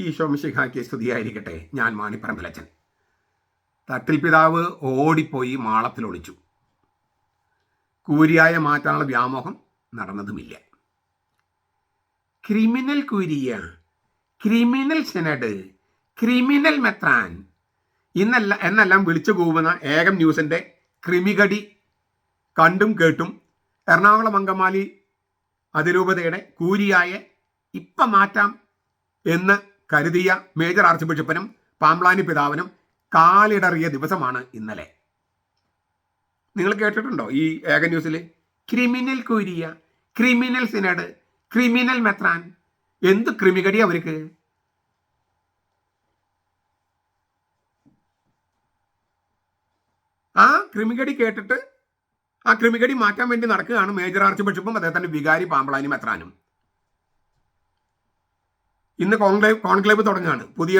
ഈശോ മിശിഹാക്കി സ്തുതിയായിരിക്കട്ടെ. ഞാൻ മാണിപ്പറമ്പിലച്ചൻ. തട്ടിൽ പിതാവ് ഓടിപ്പോയി മാളത്തിൽ ഒളിച്ചു. കൂരിയായ മാറ്റാനുള്ള വ്യാമോഹം നടന്നതുമില്ല. Criminal curia criminal synod criminal മെത്രാൻ ഇന്നല്ല എന്നെല്ലാം വിളിച്ചു കൂവുന്ന ഏകം ന്യൂസിന്റെ ക്രിമികടി കണ്ടും കേട്ടും എറണാകുളം അങ്കമാലി അതിരൂപതയുടെ കൂരിയായ ഇപ്പം മാറ്റാം എന്ന് കരുതിയ മേജർ ആർച്ച് ബിഷപ്പിനും പാംപ്ലാനി പിതാവിനും കാലിടറിയ ദിവസമാണ് ഇന്നലെ. നിങ്ങൾ കേട്ടിട്ടുണ്ടോ ഈ ഏക ന്യൂസിൽ criminal curia criminal synod criminal മെത്രാൻ എന്ത് ക്രിമികടി അവർക്ക്? ആ ക്രിമികടി കേട്ടിട്ട് ആ ക്രിമികടി മാറ്റാൻ വേണ്ടി നടക്കുകയാണ് മേജർ ആർച്ച് ബിഷപ്പും അദ്ദേഹത്തിന്റെ വികാരി പാമ്പളാനി മെത്രാനും. ഇന്ന് കോൺക്ലേവ് കോൺക്ലേവ് തുടങ്ങുകയാണ് പുതിയ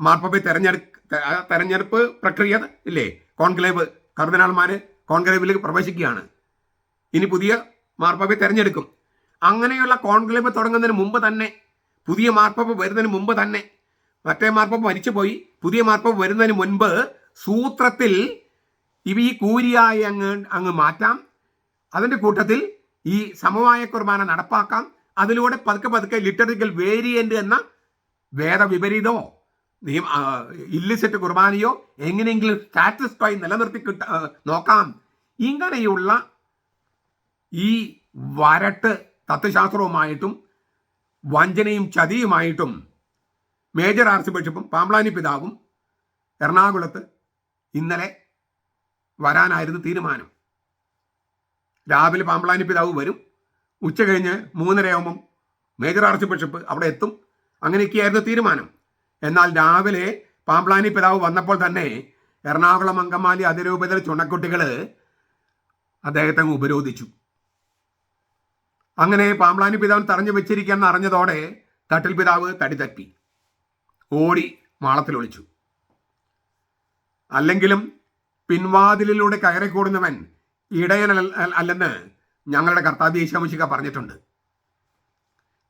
മാർപ്പപ്പെ തെരഞ്ഞെടുപ്പ് തെരഞ്ഞെടുപ്പ് പ്രക്രിയ ഇല്ലേ? കോൺക്ലേവ് കർദിനാൾമാര് കോൺക്ലേവിൽ പ്രവേശിക്കുകയാണ്. ഇനി പുതിയ മാർപ്പപ്പെ തെരഞ്ഞെടുക്കും. അങ്ങനെയുള്ള കോൺക്ലേവ് തുടങ്ങുന്നതിന് മുമ്പ് തന്നെ പുതിയ മാർപ്പപ്പ വരുന്നതിന് മുമ്പ് തന്നെ മറ്റേ മാർപ്പപ്പ മരിച്ചുപോയി പുതിയ മാർപ്പപ്പ വരുന്നതിന് മുൻപ് സൂത്രത്തിൽ ഇവ ഈ കൂരിയായി അങ്ങ് അങ്ങ് മാറ്റാം. അതിന്റെ കൂട്ടത്തിൽ ഈ സമവായ കുർബാന നടപ്പാക്കാം. അതിലൂടെ പതുക്കെ പതുക്കെ ലിറ്ററിക്കൽ വേരിയന്റ് എന്ന വേദവിപരീതമോ? നിയമ ഇല്ലിസിറ്റ് കുർബാനയോ എങ്ങനെയെങ്കിലും സ്റ്റാറ്റിസ്ഫൈ നിലനിർത്തി കിട്ട നോക്കാം. ഇങ്ങനെയുള്ള ഈ വരട്ട് തത്വശാസ്ത്രവുമായിട്ടും വഞ്ചനയും ചതിയുമായിട്ടും മേജർ ആർച്ച് ബിഷപ്പും പാമ്പ്ലാനി പിതാവും എറണാകുളത്ത് ഇന്നലെ വരാനായിരുന്നു തീരുമാനം. രാവിലെ പാമ്പ്ലാനി പിതാവ് വരും. ഉച്ച കഴിഞ്ഞ് മൂന്നരയാകുമ്പം മേജർ ആർച്ച് ബിഷപ്പ് അവിടെ എത്തും. അങ്ങനെയൊക്കെയായിരുന്നു തീരുമാനം. എന്നാൽ രാവിലെ പാമ്പ്ലാനി പിതാവ് വന്നപ്പോൾ തന്നെ എറണാകുളം അങ്കമാലി അതിരൂപതയിലെ ചുണക്കുട്ടികൾ അദ്ദേഹത്തെ ഉപരോധിച്ചു. അങ്ങനെ പാമ്പ്ലാനി പിതാവ് തറഞ്ഞു വെച്ചിരിക്കുകയെന്ന് അറിഞ്ഞതോടെ തട്ടിൽ പിതാവ് തടിതപ്പി ഓടി മാളത്തിൽ ഒളിച്ചു. അല്ലെങ്കിലും പിൻവാതിലിലൂടെ കയറിക്കൂടുന്നവൻ ഇടയൻ അല്ലെന്ന് ഞങ്ങളുടെ കർത്താവ് പറഞ്ഞിട്ടുണ്ട്.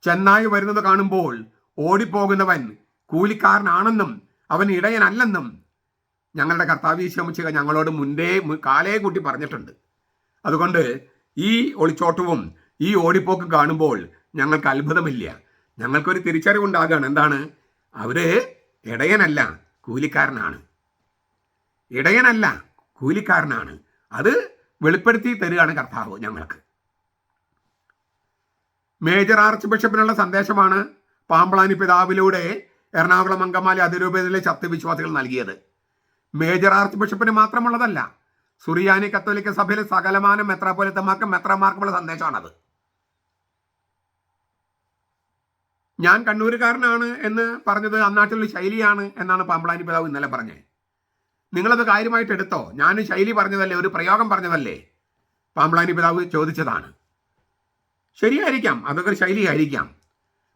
ചെന്നായി വരുന്നത് കാണുമ്പോൾ ഓടിപ്പോകുന്നവൻ കൂലിക്കാരനാണെന്നും അവൻ ഇടയനല്ലെന്നും ഞങ്ങളുടെ കർത്താവ് ഞങ്ങളോട് മുൻപേ കാലേ കൂട്ടി പറഞ്ഞിട്ടുണ്ട്. അതുകൊണ്ട് ഈ ഒളിച്ചോട്ടവും ഈ ഓടിപ്പോക്ക് കാണുമ്പോൾ ഞങ്ങൾക്ക് അത്ഭുതമില്ല. ഞങ്ങൾക്കൊരു തിരിച്ചറിവുണ്ടാകുകയാണ് എന്താണ്? അവർ ഇടയനല്ല കൂലിക്കാരനാണ്. ഇടയനല്ല കൂലിക്കാരനാണ്. അത് വെളിപ്പെടുത്തി തരികയാണ് കർത്താവ് ഞങ്ങൾക്ക്. മേജർ ആർച്ച് ബിഷപ്പിനുള്ള സന്ദേശമാണ് പാമ്പളാനി പിതാവിലൂടെ എറണാകുളം അങ്കമാലി അതിരൂപതയിലെ സത്യവിശ്വാസികൾ നൽകിയത്. മേജർ ആർച്ച് ബിഷപ്പിന് മാത്രമുള്ളതല്ല സുറിയാനി കത്തോലിക്ക സഭയിലെ സകലമാനം മെത്രാപോലിത്തമാർക്കും മെത്രമാർക്കുമുള്ള സന്ദേശമാണത്. ഞാൻ കണ്ണൂരുകാരനാണ് എന്ന് പറഞ്ഞത് അന്നാട്ടിലൊരു ശൈലിയാണ് എന്നാണ് പാമ്പളാനി പിതാവ് ഇന്നലെ പറഞ്ഞത്. നിങ്ങളത് കാര്യമായിട്ട് എടുത്തോ? ഞാൻ ശൈലി പറഞ്ഞതല്ലേ? ഒരു പ്രയോഗം പറഞ്ഞതല്ലേ? പാമ്പളാനി പിതാവ് ചോദിച്ചതാണ്. ശരിയായിരിക്കാം. അതൊക്കെ ഒരു ശൈലിയായിരിക്കാം.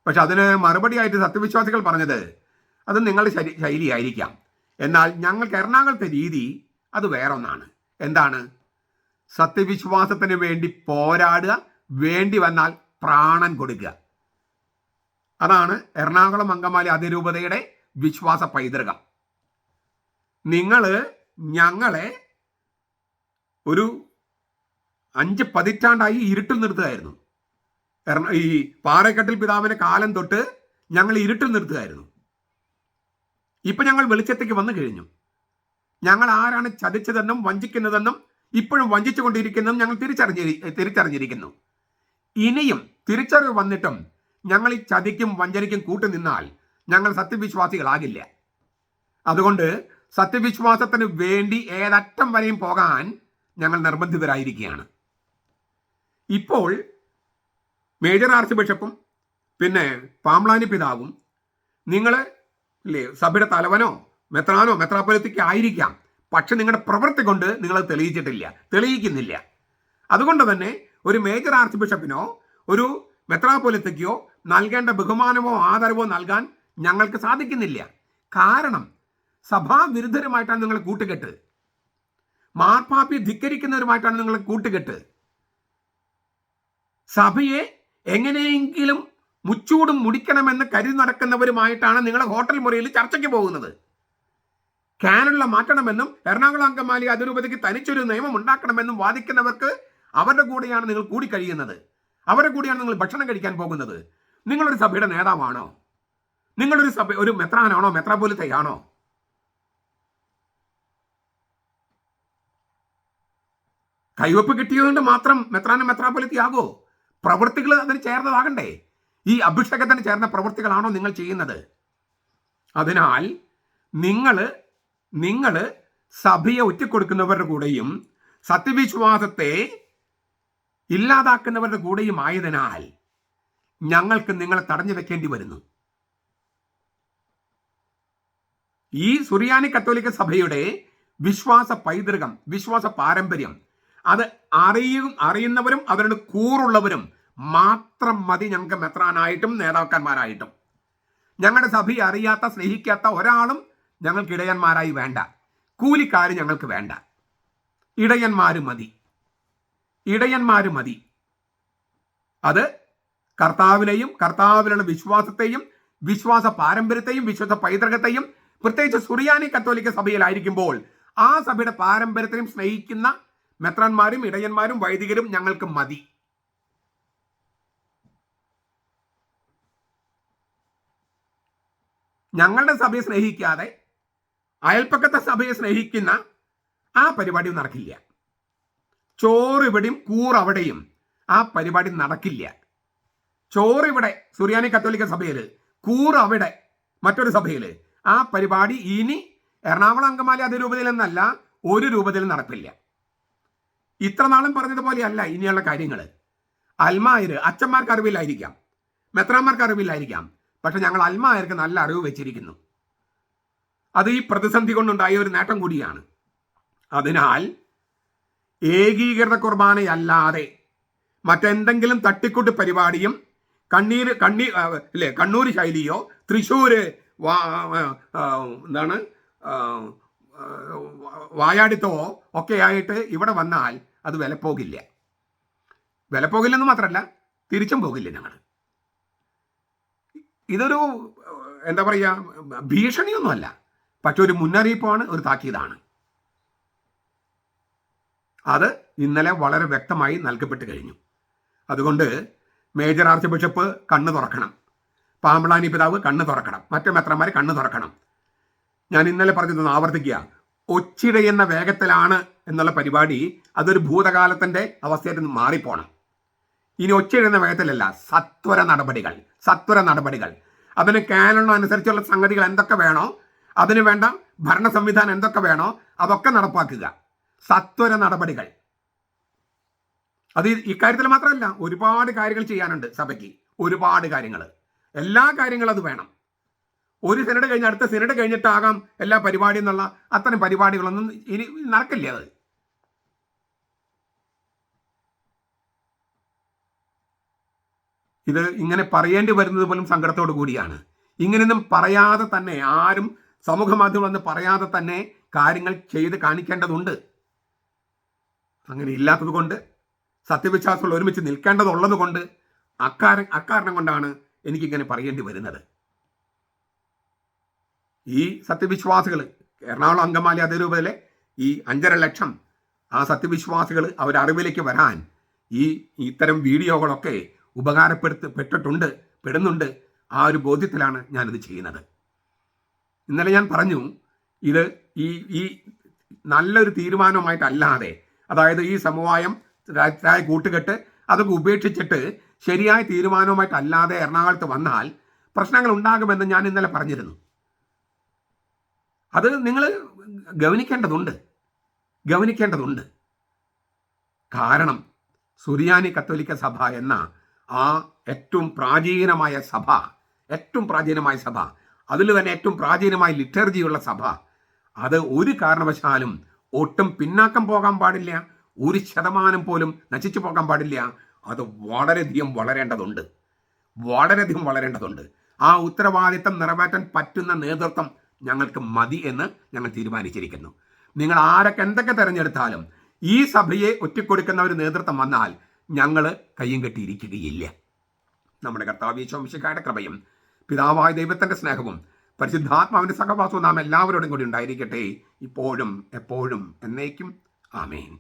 പക്ഷെ അതിന് മറുപടിയായിട്ട് സത്യവിശ്വാസികൾ പറഞ്ഞത് അത് നിങ്ങളുടെ ശരി ശൈലിയായിരിക്കാം. എന്നാൽ ഞങ്ങൾക്ക് എറണാകുളത്തെ രീതി അത് വേറൊന്നാണ്. എന്താണ്? സത്യവിശ്വാസത്തിന് വേണ്ടി പോരാടുക വേണ്ടി വന്നാൽ പ്രാണൻ കൊടുക്കുക. അതാണ് എറണാകുളം അങ്കമാലി അതിരൂപതയുടെ വിശ്വാസ പൈതൃകം. നിങ്ങൾ ഞങ്ങളെ ഒരു അഞ്ച് പതിറ്റാണ്ടായി ഇരുട്ടിൽ നിർത്തുകയായിരുന്നു. ഈ പാറക്കെട്ടിൽ പിതാവിന്റെ കാലം തൊട്ട് ഞങ്ങൾ ഇരുട്ടിൽ നിർത്തുകയായിരുന്നു. ഇപ്പൊ ഞങ്ങൾ വെളിച്ചത്തേക്ക് വന്നു കഴിഞ്ഞു. ഞങ്ങൾ ആരാണ് ചതിച്ചതെന്നും വഞ്ചിക്കുന്നതെന്നും ഇപ്പോഴും വഞ്ചിച്ചുകൊണ്ടിരിക്കുന്നതും ഞങ്ങൾ തിരിച്ചറിഞ്ഞി തിരിച്ചറിഞ്ഞിരിക്കുന്നു. ഇനിയും തിരിച്ചറിവ് വന്നിട്ടും ഞങ്ങൾ ഈ ചതിക്കും വഞ്ചനയ്ക്കും കൂട്ടുനിന്നാൽ ഞങ്ങൾ സത്യവിശ്വാസികളാകില്ല. അതുകൊണ്ട് സത്യവിശ്വാസത്തിന് വേണ്ടി ഏതറ്റം വരെയും പോകാൻ ഞങ്ങൾ നിർബന്ധിതരായിരിക്കുകയാണ്. ഇപ്പോൾ മേജർ ആർച്ച് ബിഷപ്പും പിന്നെ പാമ്പ്ലാനി പിതാവും നിങ്ങൾ ഇല്ലേ സഭയുടെ തലവനോ മെത്രാനോ മെത്രാപ്പൊലത്തിക്ക് ആയിരിക്കാം. പക്ഷെ നിങ്ങളുടെ പ്രവൃത്തി കൊണ്ട് നിങ്ങൾ തെളിയിച്ചിട്ടില്ല തെളിയിക്കുന്നില്ല. അതുകൊണ്ട് തന്നെ ഒരു മേജർ ആർച്ച് ബിഷപ്പിനോ ഒരു മെത്രാപ്പൊലിത്തയ്ക്കോ നൽകേണ്ട ബഹുമാനമോ ആദരവോ നൽകാൻ ഞങ്ങൾക്ക് സാധിക്കുന്നില്ല. കാരണം സഭാവിരുദ്ധരുമായിട്ടാണ് നിങ്ങൾ കൂട്ടുകെട്ട്. മാർപ്പാപ്പി ധിക്കരിക്കുന്നവരുമായിട്ടാണ് നിങ്ങൾ കൂട്ടുകെട്ട്. സഭയെ എങ്ങനെയെങ്കിലും മുച്ചൂടും മുടിക്കണമെന്ന് കരുതി നടക്കുന്നവരുമായിട്ടാണ് നിങ്ങൾ ഹോട്ടൽ മുറിയിൽ ചർച്ചയ്ക്ക് പോകുന്നത്. കാനുള്ള മാറ്റണമെന്നും എറണാകുളം അങ്കമാലി അതിരൂപതയ്ക്ക് തനിച്ചൊരു നിയമം ഉണ്ടാക്കണമെന്നും വാദിക്കുന്നവർക്ക് അവരുടെ കൂടെയാണ് നിങ്ങൾ കൂടി കഴിയുന്നത്. അവരുടെ കൂടെയാണ് നിങ്ങൾ ഭക്ഷണം കഴിക്കാൻ പോകുന്നത്. നിങ്ങളൊരു സഭയുടെ നേതാവാണോ? നിങ്ങളൊരു സഭ ഒരു മെത്രാനാണോ? മെത്രാപോലിത്തയാണോ കൈവപ്പ് കിട്ടിയതുകൊണ്ട് മാത്രം മെത്രാനും മെത്രാപോലിത്തയാകോ പ്രവൃത്തികൾ അതിന് ചേർന്നതാകണ്ടേ? ഈ അഭിഷേകത്തിന് ചേർന്ന പ്രവൃത്തികളാണോ നിങ്ങൾ ചെയ്യുന്നത്? അതിനാൽ നിങ്ങൾ നിങ്ങൾ സഭയെ ഒറ്റിക്കൊടുക്കുന്നവരുടെ കൂടെയും സത്യവിശ്വാസത്തെ ഇല്ലാതാക്കുന്നവരുടെ കൂടെയും ആയതിനാൽ ഞങ്ങൾക്ക് നിങ്ങളെ തടഞ്ഞു വെക്കേണ്ടി വരുന്നു. ഈ സുറിയാനി കത്തോലിക്ക സഭയുടെ വിശ്വാസ പൈതൃകം വിശ്വാസ പാരമ്പര്യം അത് അറിയും അറിയുന്നവരും അവരുടെ കൂറുള്ളവരും മാത്രം മതി ഞങ്ങൾക്ക് മെത്രാനായിട്ടും നേതാക്കന്മാരായിട്ടും. ഞങ്ങളുടെ സഭയെ അറിയാത്ത സ്നേഹിക്കാത്ത ഒരാളും ഞങ്ങൾക്ക് ഇടയന്മാരായി വേണ്ട. കൂലിക്കാർ ഞങ്ങൾക്ക് വേണ്ട. ഇടയന്മാർ മതി. ഇടയന്മാർ മതി. അത് കർത്താവിനെയും കർത്താവിലുള്ള വിശ്വാസത്തെയും വിശ്വാസ പാരമ്പര്യത്തെയും വിശ്വാസ പൈതൃകത്തെയും പ്രത്യേകിച്ച് സുറിയാനി കത്തോലിക്ക സഭയിലായിരിക്കുമ്പോൾ ആ സഭയുടെ പാരമ്പര്യത്തെയും സ്നേഹിക്കുന്ന മെത്രാന്മാരും ഇടയന്മാരും വൈദികരും ഞങ്ങൾക്ക് മതി. ഞങ്ങളുടെ സഭയെ സ്നേഹിക്കാതെ അയൽപ്പക്കത്തെ സഭയെ സ്നേഹിക്കുന്ന ആ പരിപാടി നടക്കില്ല. ചോറ് ഇവിടെയും കൂർ അവിടെയും ആ പരിപാടി നടക്കില്ല. ചോറ് ഇവിടെ സുറിയാനി കത്തോലിക്ക സഭയിൽ കൂർ അവിടെ മറ്റൊരു സഭയിൽ ആ പരിപാടി ഇനി എറണാകുളം അങ്കമാലി അതിരൂപതയിൽ എന്നല്ല ഒരു രൂപത്തിൽ നടപ്പില്ല ഇത്ര നാളും പറഞ്ഞതുപോലെയല്ല ഇനിയുള്ള കാര്യങ്ങൾ അൽമായര് അച്ഛന്മാർക്ക് അറിവില്ലായിരിക്കാം മെത്രാന്മാർക്ക് അറിവില്ലായിരിക്കാം. പക്ഷെ ഞങ്ങൾ അൽമായർക്ക് നല്ല അറിവ് വെച്ചിരിക്കുന്നു. അത് ഈ പ്രതിസന്ധി കൊണ്ടുണ്ടായ ഒരു നേട്ടം കൂടിയാണ്. അതിനാൽ ഏകീകൃത കുർബാനയല്ലാതെ മറ്റെന്തെങ്കിലും തട്ടിക്കൂട്ട് പരിപാടിയും കണ്ണീർ കണ്ണീർ അല്ലേ കണ്ണൂർ ശൈലിയോ തൃശ്ശൂർ എന്താണ് വായാടിത്തോ ഒക്കെ ആയിട്ട് ഇവിടെ വന്നാൽ അത് വിലപ്പോകില്ല. വിലപ്പോകില്ലെന്ന് മാത്രമല്ല തിരിച്ചും പോകില്ല ഞങ്ങൾ ഇതൊരു എന്താ പറയുക ഭീഷണിയൊന്നുമല്ല. പക്ഷെ ഒരു മുന്നറിയിപ്പാണ് ഒരു താക്കീതാണ്. അത് ഇന്നലെ വളരെ വ്യക്തമായി നൽകപ്പെട്ട് കഴിഞ്ഞു. അതുകൊണ്ട് മേജർ ആർച്ച് ബിഷപ്പ് കണ്ണ് തുറക്കണം. പാമ്പളാനി പിതാവ് കണ്ണ് തുറക്കണം. മറ്റു മെത്രന്മാർ കണ്ണ് തുറക്കണം. ഞാൻ ഇന്നലെ പറഞ്ഞതൊന്ന് ആവർത്തിക്കുക. ഒച്ചിടയുന്ന വേഗത്തിലാണ് എന്നുള്ള പരിപാടി അതൊരു ഭൂതകാലത്തിന്റെ അവസ്ഥയായിട്ട് മാറിപ്പോണം. ഇനി ഒച്ചിഴയുന്ന വേഗത്തിലല്ല സത്വര നടപടികൾ സത്വര നടപടികൾ. അതിന് കാനണം അനുസരിച്ചുള്ള സംഗതികൾ എന്തൊക്കെ വേണോ അതിന് വേണ്ട ഭരണ സംവിധാനം എന്തൊക്കെ വേണോ അതൊക്കെ നടപ്പാക്കുക. സത്വര നടപടികൾ. അത് ഇക്കാര്യത്തിൽ മാത്രമല്ല ഒരുപാട് കാര്യങ്ങൾ ചെയ്യാനുണ്ട് സഭയ്ക്ക്. ഒരുപാട് കാര്യങ്ങൾ. എല്ലാ കാര്യങ്ങളും അത് വേണം. ഒരു സിനഡ് കഴിഞ്ഞ് അടുത്ത സിനഡ് കഴിഞ്ഞിട്ടാകാം എല്ലാ പരിപാടിയും എന്നുള്ള അത്തരം പരിപാടികളൊന്നും ഇനി നടക്കില്ല അത്? ഇത് ഇങ്ങനെ പറയേണ്ടി വരുന്നത് പോലും സങ്കടത്തോടു കൂടിയാണ്. ഇങ്ങനെയൊന്നും പറയാതെ തന്നെ ആരും സമൂഹ മാധ്യമങ്ങളൊന്നും പറയാതെ തന്നെ കാര്യങ്ങൾ ചെയ്ത് കാണിക്കേണ്ടതുണ്ട്. അങ്ങനെ ഇല്ലാത്തത് കൊണ്ട് സത്യവിശ്വാസങ്ങൾ ഒരുമിച്ച് നിൽക്കേണ്ടതുള്ളത് കൊണ്ട് അക്കാര അക്കാരണം കൊണ്ടാണ് എനിക്കിങ്ങനെ പറയേണ്ടി വരുന്നത്. ഈ സത്യവിശ്വാസികൾ എറണാകുളം അങ്കമാലി അതിരൂപതയിലെ ഈ അഞ്ചര ലക്ഷം ആ സത്യവിശ്വാസികൾ അവരറിവിലേക്ക് വരാൻ ഈ ഇത്തരം വീഡിയോകളൊക്കെ ഉപകാരപ്പെടുത്തപ്പെട്ടിട്ടുണ്ട് പെടുന്നുണ്ട്. ആ ഒരു ബോധ്യത്തിലാണ് ഞാനിത് ചെയ്യുന്നത്. ഇന്നലെ ഞാൻ പറഞ്ഞു ഇത് ഈ ഈ നല്ലൊരു തീരുമാനമായിട്ടല്ലാതെ അതായത് ഈ സമവായം രാജ്യത്തായ കൂട്ടുകെട്ട് അതൊക്കെ ഉപേക്ഷിച്ചിട്ട് ശരിയായ തീരുമാനവുമായിട്ടല്ലാതെ എറണാകുളത്ത് വന്നാൽ പ്രശ്നങ്ങൾ ഉണ്ടാകുമെന്ന് ഞാൻ ഇന്നലെ പറഞ്ഞിരുന്നു. അത് നിങ്ങൾ ഗവനിക്കേണ്ടതുണ്ട്. ഗവനിക്കേണ്ടതുണ്ട്. കാരണം സുറിയാനി കത്തോലിക്ക സഭ എന്ന ആ ഏറ്റവും പ്രാചീനമായ സഭ ഏറ്റവും പ്രാചീനമായ സഭ അതിൽ തന്നെ ഏറ്റവും പ്രാചീനമായ ലിറ്റർജിയുള്ള സഭ അത് ഒരു കാരണവശാലും ഒട്ടും പിന്നാക്കം പോകാൻ പാടില്ല ഒരു ശതമാനം പോലും നശിച്ചു പോകാൻ പാടില്ല. അത് വളരെയധികം വളരേണ്ടതുണ്ട്. വളരെയധികം വളരേണ്ടതുണ്ട്. ആ ഉത്തരവാദിത്തം നിറവേറ്റാൻ പറ്റുന്ന നേതൃത്വം ഞങ്ങൾക്ക് മതി എന്ന് ഞങ്ങൾ തീരുമാനിച്ചിരിക്കുന്നു. നിങ്ങൾ ആരൊക്കെ എന്തൊക്കെ തിരഞ്ഞെടുത്താലും ഈ സഭയെ ഒറ്റക്കൊടുക്കുന്ന ഒരു നേതൃത്വം വന്നാൽ ഞങ്ങൾ കയ്യും കെട്ടിയിരിക്കുകയില്ല. നമ്മുടെ കർത്താവ് ശോംശിക്കായുടെ കൃപയും പിതാവായ ദൈവത്തിന്റെ സ്നേഹവും പരിശുദ്ധാത്മാവിന്റെ സഹവാസവും നാം എല്ലാവരോടും കൂടി ഉണ്ടായിരിക്കട്ടെ. ഇപ്പോഴും എപ്പോഴും എന്നേക്കും. ആമേൻ.